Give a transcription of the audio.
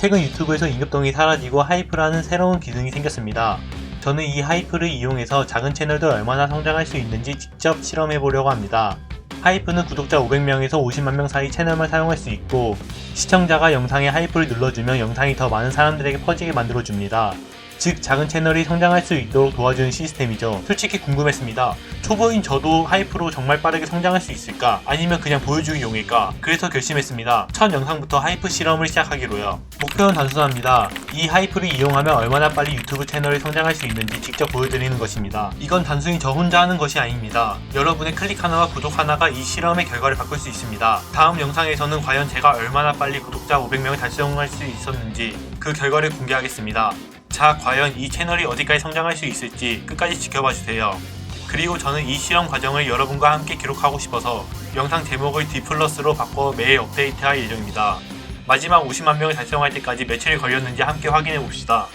최근 유튜브에서 임급동이 사라지고 하이프라는 새로운 기능이 생겼습니다. 저는 이 하이프를 이용해서 작은 채널들 얼마나 성장할 수 있는지 직접 실험해 보려고 합니다. 하이프는 구독자 500명에서 50만 명 사이 채널만 사용할 수 있고 시청자가 영상에 하이프를 눌러주면 영상이 더 많은 사람들에게 퍼지게 만들어줍니다. 즉 작은 채널이 성장할 수 있도록 도와주는 시스템이죠. 솔직히 궁금했습니다. 초보인 저도 하이프로 정말 빠르게 성장할 수 있을까? 아니면 그냥 보여주기용일까? 그래서 결심했습니다. 첫 영상부터 하이프 실험을 시작하기로요. 목표는 단순합니다. 이 하이프를 이용하면 얼마나 빨리 유튜브 채널이 성장할 수 있는지 직접 보여드리는 것입니다. 이건 단순히 저 혼자 하는 것이 아닙니다. 여러분의 클릭 하나와 구독 하나가 이 실험의 결과를 바꿀 수 있습니다. 다음 영상에서는 과연 제가 얼마나 빨리 구독자 500명을 달성할 수 있었는지 그 결과를 공개하겠습니다. 자, 과연 이 채널이 어디까지 성장할 수 있을지 끝까지 지켜봐 주세요. 그리고 저는 이 실험 과정을 여러분과 함께 기록하고 싶어서 영상 제목을 D 플러스로 바꿔 매일 업데이트할 예정입니다. 마지막 50만 명을 달성할 때까지 며칠 걸렸는지 함께 확인해 봅시다.